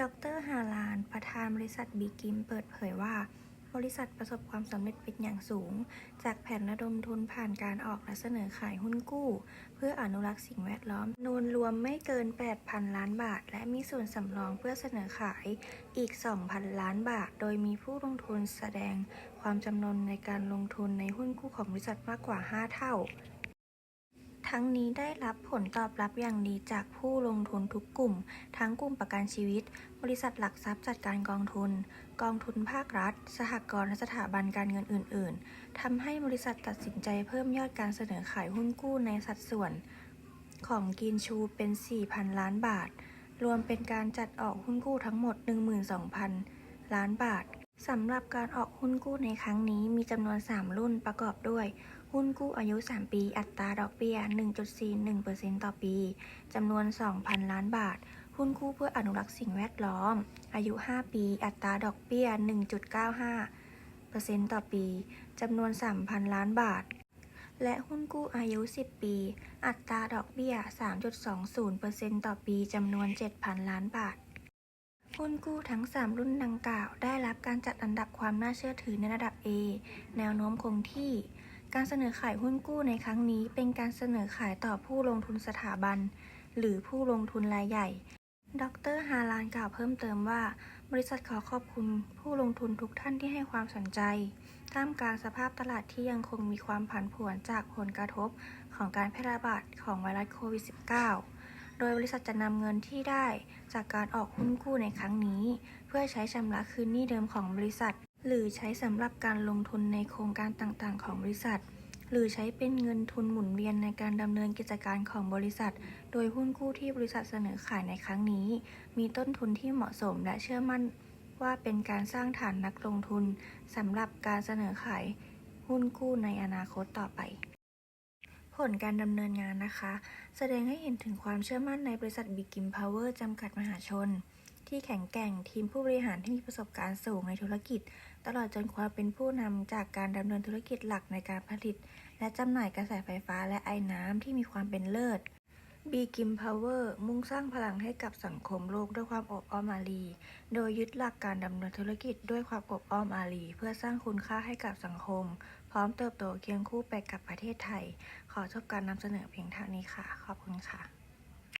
ดรฮาลาน ประธานบริษัทบีกิม เปิดเผยว่า บริษัทประสบความสำเร็จเป็นอย่างสูง จากแผนระดมทุนผ่านการออกและเสนอขายหุ้นกู้ เพื่ออนุรักษ์สิ่งแวดล้อมนูนรวมไม่เกิน 8,000 ล้านบาท และมีส่วนสำรองเพื่อเสนอขายอีก 2,000 ล้านบาท โดยมีผู้ลงทุนแสดงความจำนงในการลงทุนในหุ้นกู้ของบริษัทมากกว่า 5 เท่า ทั้งนี้ได้รับผลตอบรับอย่างดีจากผู้ลงทุนทุกกลุ่ม ทั้งกลุ่มประกันชีวิต บริษัทหลักทรัพย์จัดการกองทุน กองทุนภาครัฐ สหกรณ์และสถาบันการเงินอื่น ๆ ทำให้บริษัทตัดสินใจเพิ่มยอดการเสนอขายหุ้นกู้ในสัดส่วน ของกินชูเป็น 4,000 ล้านบาท รวมเป็นการจัดออกหุ้นกู้ทั้งหมด 12,000 ล้านบาทสำหรับการออกหุ้นกู้ในครั้งนี้มีจำนวน 3 รุ่นประกอบด้วย หุ้นกู้อายุ 3 ปี อัตราดอกเบี้ย 1.41%ต่อปี จำนวน 2,000 ล้านบาท หุ้นกู้เพื่ออนุรักษ์สิ่งแวดล้อม อายุ 5 ปี อัตราดอกเบี้ย 1.95%ต่อปี จำนวน 3,000 ล้านบาท และหุ้นกู้อายุ 10 ปี อัตราดอกเบี้ย 3.20%ต่อปี จำนวน 7,000 ล้านบาทหุ้นกู้ทั้ง 3 รุ่นดังกล่าว ได้รับการจัดอันดับความน่าเชื่อถือในระดับ A แนวโน้มคงที่ การเสนอขายหุ้นกู้ในครั้งนี้ เป็นการเสนอขายต่อผู้ลงทุนสถาบัน หรือผู้ลงทุนรายใหญ่ ดรฮาลานกล่าวเพิ่มเติมว่า บริษัทขอขอบคุณผู้ลงทุนทุกท่านที่ให้ความสนใจ ท่ามกลางสภาพตลาดที่ยังคงมีความผันผวนจากผลกระทบของการแพร่ระบาดของไวรัสโควิด -19 โดยบริษัทจะนำเงินที่ได้จากการออกหุ้นกู้ในครั้งนี้ เพื่อใช้ชำระคืนหนี้เดิมของบริษัท หรือใช้สำหรับการลงทุนในโครงการต่างๆ ของบริษัท หรือใช้เป็นเงินทุนหมุนเวียนในการดำเนินกิจการของบริษัท โดยหุ้นกู้ที่บริษัทเสนอขายในครั้งนี้ มีต้นทุนที่เหมาะสมและเชื่อมั่นว่าเป็นการสร้างฐานนักลงทุนสำหรับการเสนอขายหุ้นกู้ในอนาคตต่อไป ผลการดำเนินงานนะคะ แสดงให้เห็นถึงความเชื่อมั่นในบริษัท Big Kim Power จำกัดมหาชน ที่แข็งแกร่งทีมผู้บริหารที่มีประสบการณ์สูงในธุรกิจ ตลอดจนความเป็นผู้นำจากการดำเนินธุรกิจหลักในการผลิต และจำหน่ายกระแสไฟฟ้าและไอ้น้ำที่มีความเป็นเลิศ B Kim Power มุ่งสร้างพลังให้กับสังคมโลกด้วยความอบอ้อมอารี โดยยึดหลักการดำเนินธุรกิจด้วยความอบอ้อมอารี เพื่อสร้างคุณค่าให้กับสังคม พร้อมเติบโตเคียงคู่ไปกับประเทศไทย ขอจบการนำเสนอเพียงเท่านี้ค่ะ ขอบคุณค่ะ